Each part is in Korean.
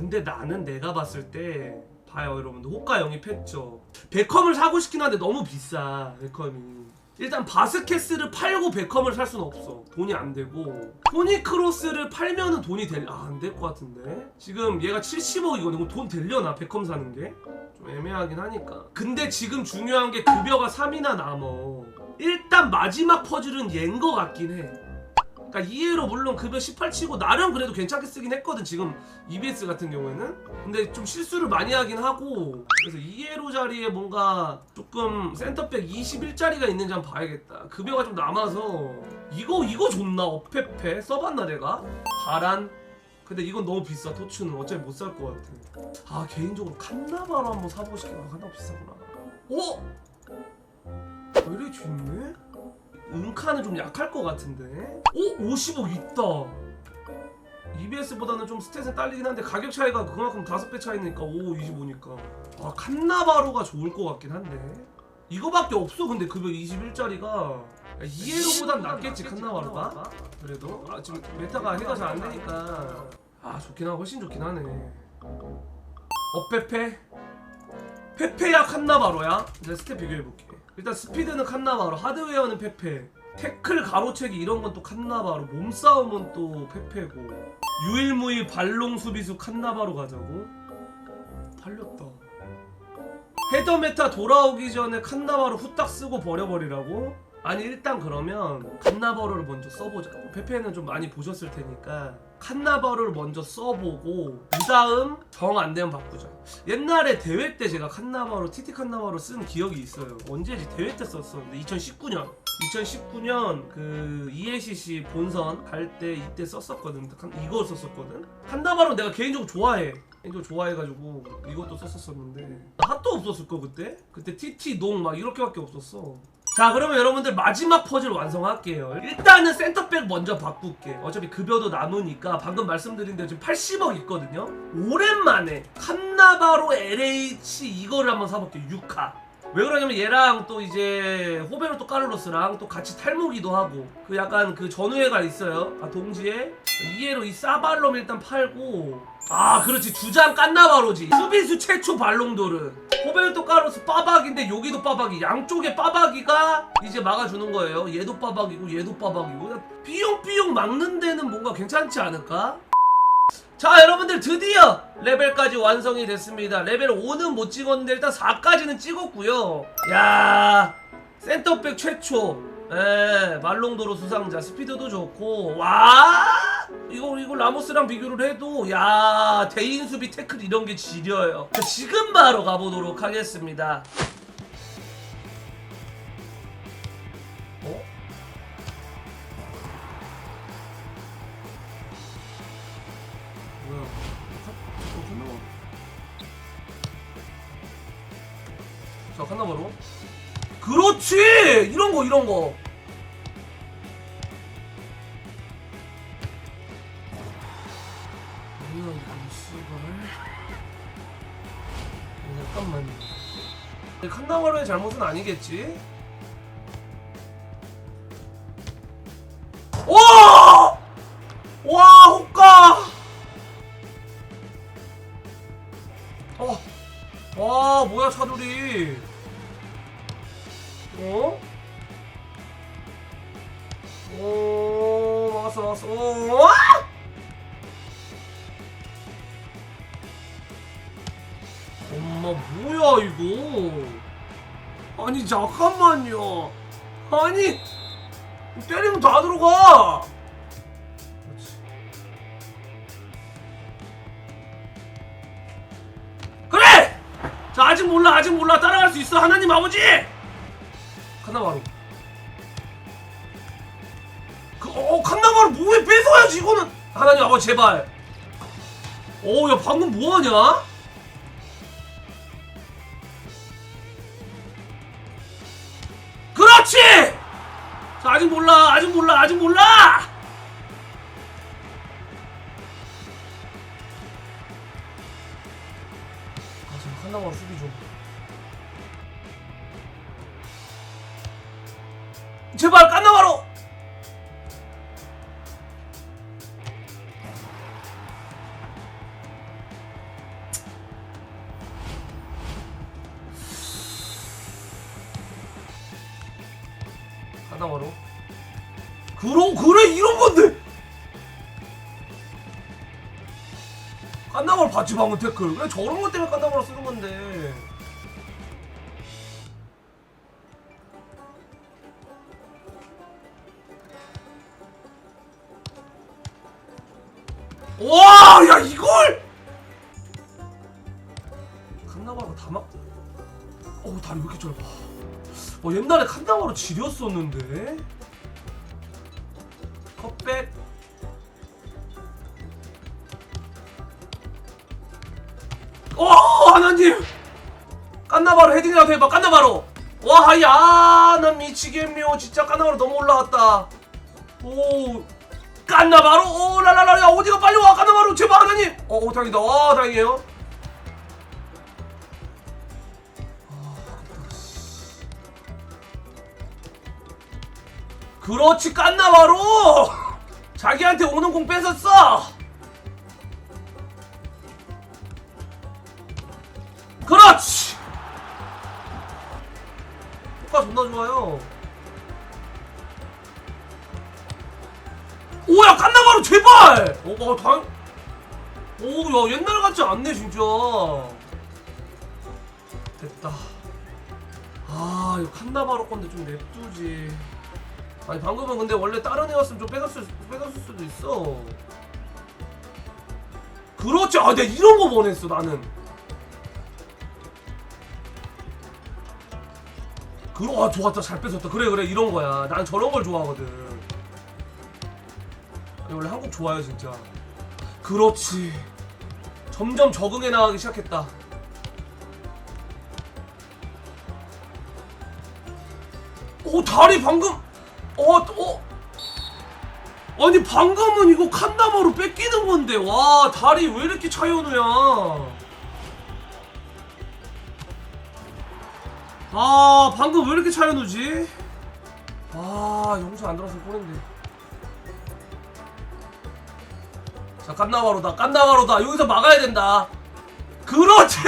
근데 나는 내가 봤을 때 봐요 여러분들. 호가 영입했죠. 베컴을 사고 싶긴 한데 너무 비싸 베컴이. 일단 바스케스를 팔고 베컴을 살 수는 없어. 돈이 안 되고. 토니 크로스를 팔면은 돈이 될아안될 것 같은데? 지금 얘가 70억이거든 돈 되려나 베컴 사는 게? 좀 애매하긴 하니까. 근데 지금 중요한 게 급여가 3이나 남어. 일단 마지막 퍼즐은 얘인 것 같긴 해 그러니까 이해로 물론 급여 18 치고 나름 그래도 괜찮게 쓰긴 했거든 지금 EBS 같은 경우에는. 근데 좀 실수를 많이 하긴 하고. 그래서 이해로 자리에 뭔가 조금 센터백 21짜리가 있는지 한번 봐야겠다. 급여가 좀 남아서. 이거 이거 좋나? 어페페? 써봤나 내가? 바란? 근데 이건 너무 비싸 토츠는 어차피 못 살 것 같아. 아 개인적으로 칸나바로 한번 사보고 싶긴 해 칸나바 비싸구나. 어? 왜 이렇게 좋네? 은카는 좀 약할 것 같은데? 오? 50억 있다. EBS보다는 좀 스탯은 딸리긴 한데 가격 차이가 그만큼 5배 차이니까 5, 25니까. 아 칸나바로가 좋을 것 같긴 한데. 이거밖에 없어 근데 급여 21짜리가. 이에로보단 낫겠지 칸나바로가? 그래도? 아 지금 메타가 해가 잘 안 되니까. 아 좋긴 하고 훨씬 좋긴 하네. 어페페 페페야 칸나바로야? 내가 스탯 비교해볼게. 일단 스피드는 칸나바로 하드웨어는 페페. 태클 가로채기 이런 건 또 칸나바로. 몸싸움은 또 페페고. 유일무이 발롱 수비수 칸나바로 가자고. 팔렸다. 헤더 메타 돌아오기 전에 칸나바로 후딱 쓰고 버려버리라고? 아니 일단 그러면 칸나바로를 먼저 써보자. 페페는 좀 많이 보셨을 테니까 칸나바로를 먼저 써보고 그 다음 정 안 되면 바꾸자. 옛날에 대회 때 제가 칸나바로 TT 칸나바로 쓴 기억이 있어요. 언제지 대회 때 썼었는데 2019년. 2019년 그 EACC 본선 갈 때 이때 썼었거든. 칸- 이걸 썼었거든. 칸나바로 내가 개인적으로 좋아해. 개인적으로 좋아해가지고 이것도 썼었었는데. 핫도 없었을 거 그때? 그때 TT 농 막 이렇게밖에 없었어 자 그러면 여러분들 마지막 퍼즐 완성할게요. 일단은 센터백 먼저 바꿀게. 어차피 급여도 남으니까 방금 말씀드린 대로 지금 80억 있거든요. 오랜만에 칸나바로 LH 이거를 한번 사볼게요. 6카 왜 그러냐면 얘랑 또 이제 호베르토 카를로스랑 또 같이 탈모기도 하고 그 약간 그 전우회가 있어요. 아 동시에 이해로 이 사발롬 일단 팔고. 아 그렇지. 주장 깐나바로지. 수비수 최초 발롱도르 호베르토 카를로스 빠박인데 여기도 빠박이. 양쪽에 빠박이가 이제 막아주는 거예요. 얘도 빠박이고 얘도 빠박이고. 그냥 삐용삐용 막는 데는 뭔가 괜찮지 않을까? 자 여러분들 드디어 레벨까지 완성이 됐습니다. 레벨 5는 못 찍었는데 일단 4까지는 찍었고요. 야 센터백 최초. 에 말롱도로 수상자. 스피드도 좋고. 와 이거 이거 라모스랑 비교를 해도 야 대인 수비 태클 이런 게 지려요. 자, 지금 바로 가보도록 하겠습니다 자, 칸나바로. 그렇지! 이런 거, 이런 거. 뭐야, 이거, 씨발. 잠깐만요. 칸나바로의 잘못은 아니겠지? 오! 아니 잠깐만요 아니 때리면 다 들어가. 그래! 자 아직 몰라 아직 몰라 따라갈 수 있어 하나님 아버지! 칸나바로 그, 어 칸나바로 뭐해 뺏어야지 이거는 하나님 아버지 제발 어야 방금 뭐하냐? 아직 몰라 아직 몰라 아직 몰라! 칸나바로 그러 그래 이런 건데 칸나바로 봤지 방금 태클 그래 저런 것 때문에 칸나바로 쓰는 건데 와, 야 이걸! 칸나바로 다 막. 어, 다리 왜 이렇게 짧아? 어, 옛날에 칸나바로 지렸었는데. 컵백. 어, 하나님. 깐나바로 헤딩이라도 해봐. 깐나바로. 와, 하야, 나 미치겠네요. 진짜 깐나바로 너무 올라갔다. 오, 깐나바로 오 라라라 야 어디가 빨리 와 깐나바로 제발 하나님 어, 어 다행이다 와 다행이에요 그렇지 깐나바로 자기한테 오는 공 뺏었어 그렇지 효과 존나 좋아요 오야 깐나바로 제발! 어, 어 다. 오야 옛날 같지 않네 진짜. 됐다. 아 이거 칸나바로 건데 좀 냅두지. 아니 방금은 근데 원래 다른 애였으면 좀 빼갔을 빼갔을 수도 있어. 그렇지. 아 내가 이런 거 원했어 나는. 그러 아 좋았다 잘 뺏었다 그래 그래 이런 거야. 난 저런 걸 좋아하거든. 아니, 원래 한국 좋아요 진짜 그렇지 점점 적응해 나가기 시작했다 오 다리 방금 어, 어? 아니 방금은 이거 칸나바로 뺏기는 건데. 와 다리 왜 이렇게 차이오누야 아 방금 왜 이렇게 차이오누지? 아 영상 안 들어서 뻔했네 자 깐나바로다 깐나바로다. 여기서 막아야 된다. 그렇지!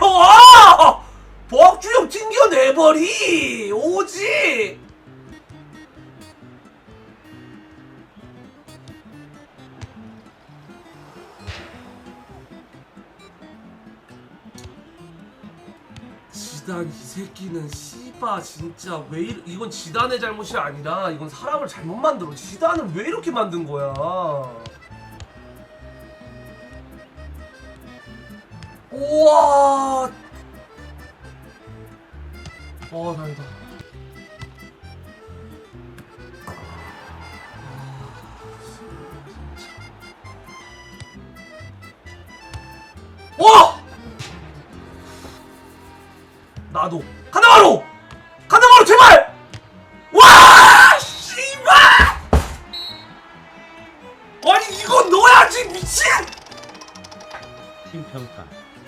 와! 벅주형 튕겨내버리! 오지 지단 이 새끼는 씨바 진짜 왜 이러, 이건 지단의 잘못이 아니라 이건 사람을 잘못 만들어 지단은 왜 이렇게 만든 거야 우와. 어, 다행이다. 와! 나도 카나바로! 카나바로 제발! 와! 씨발! 아니 이건 넣어야지 미친! 팀 평가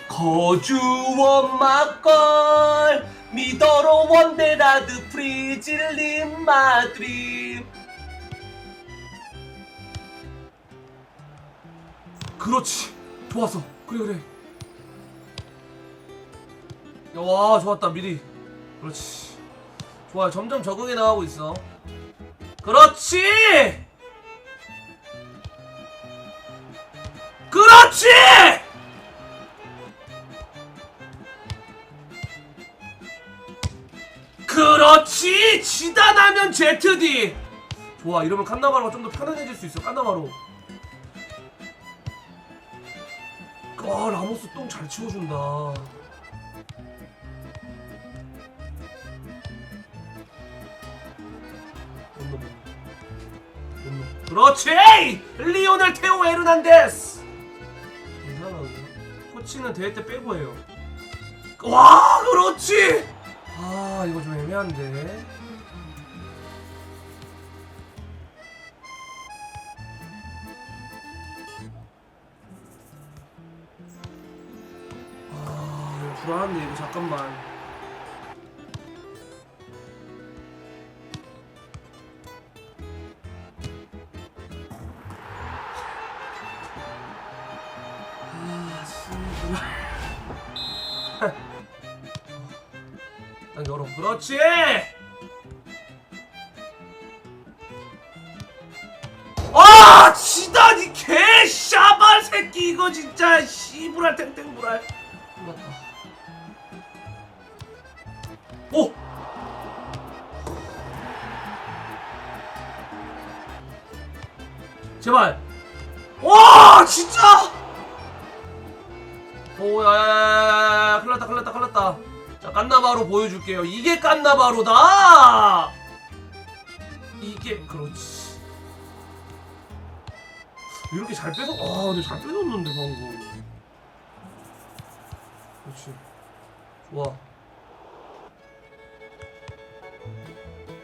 거주원 막걸 미더러 원데라드 프리질린 마드림 그렇지 좋았어 그래 그래 와 좋았다 미리. 그렇지. 좋아 점점 적응해 나가고 있어. 그렇지! 그렇지! 그렇지! 지단하면 ZD 좋아 이러면 칸나바로가 좀 더 편안해질 수 있어 칸나바로 아 라모스 똥 잘 치워준다. 그렇지! 리오넬 테오 에르난데스! 괜찮아 코치는 대회 때 빼고 해요. 와 그렇지! 아 이거 좀 애매한데 불안한데 이거 잠깐만. 아 씨발 난 그렇지! 아 지다니 개샤발 새끼 이거 진짜 시부랄 땡땡부랄 제발. 와 진짜! 오야야야야 큰일났다 큰일났다 큰일났다. 자 깐나바로 보여줄게요. 이게 깐나바로다! 이게 그렇지. 이렇게 잘 뺏어 아 근데 잘 뺏었는데 방금. 그렇지. 좋아.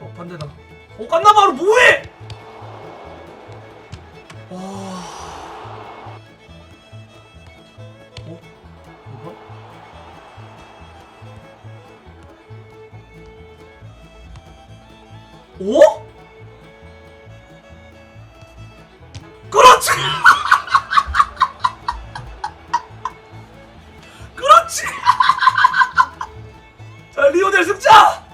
어 반대다. 어 깐나바로 뭐해 오? 그렇지! 그렇지! 자, 리오넬 승자!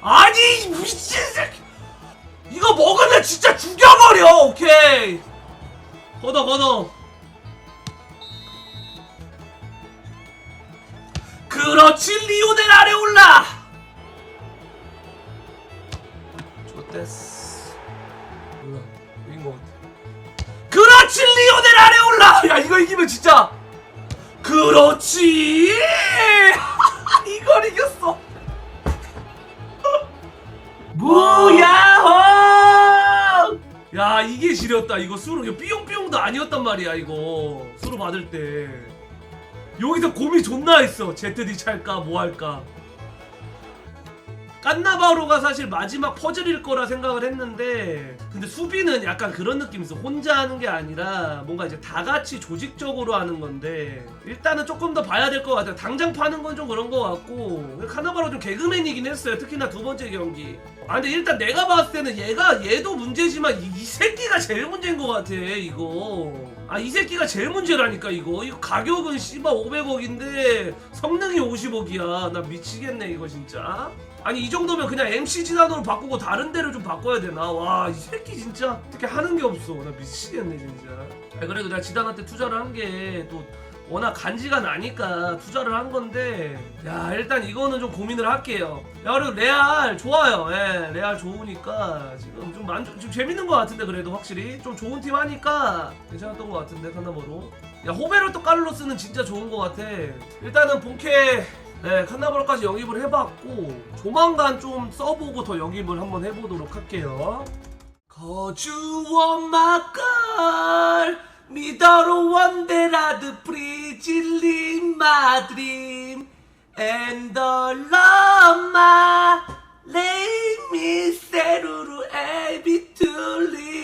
아니, 미친 새끼! 이거 먹으면 진짜 죽여버려! 오케이! 걷어, 걷어! 그렇지, 리오넬 아래 올라! 좋댔어. 몰라 이긴 것 같아 그렇지 리오넬 아래 올라. 야 이거 이기면 진짜. 그렇지. 이걸 이겼어. 뭐야 야 이게 지렸다. 이거 수로 이거 삐용삐용도 아니었단 말이야 이거. 수로 받을 때. 여기서 고민 존나 했어. ZD 찰까 뭐 할까 깐나바로가 사실 마지막 퍼즐일 거라 생각을 했는데 근데 수비는 약간 그런 느낌이 있어. 혼자 하는 게 아니라 뭔가 이제 다 같이 조직적으로 하는 건데 일단은 조금 더 봐야 될 것 같아요. 당장 파는 건 좀 그런 것 같고. 카나바로 좀 개그맨이긴 했어요. 특히나 두 번째 경기. 아 근데 일단 내가 봤을 때는 얘가 얘도 문제지만 이, 이 새끼가 제일 문제인 것 같아 이거. 아 이 새끼가 제일 문제라니까 이거. 이거 가격은 씨발 500억인데 성능이 50억이야. 나 미치겠네 이거 진짜. 아니 이 정도면 그냥 MC 진화도로 바꾸고 다른 데를 좀 바꿔야 되나? 와 이 새끼 진짜 어떻게 하는 게 없어. 나 미치겠네 진짜. 아 그래도 내가 지단한테 투자를 한 게 또 워낙 간지가 나니까 투자를 한 건데 야 일단 이거는 좀 고민을 할게요. 야 그리고 레알 좋아요. 예 레알 좋으니까 지금 좀 만족 좀 재밌는 것 같은데 그래도 확실히. 좀 좋은 팀 하니까 괜찮았던 것 같은데 카나버로. 야 호베르토 칼로스는 진짜 좋은 것 같아. 일단은 본캐 네, 칸나버로까지 영입을 해봤고 조만간 좀 써보고 더 영입을 한번 해보도록 할게요. 거주원 막걸 미더로 원데라드 프리질린 마드림 엔더 러마 레이미 세루루 에비툴리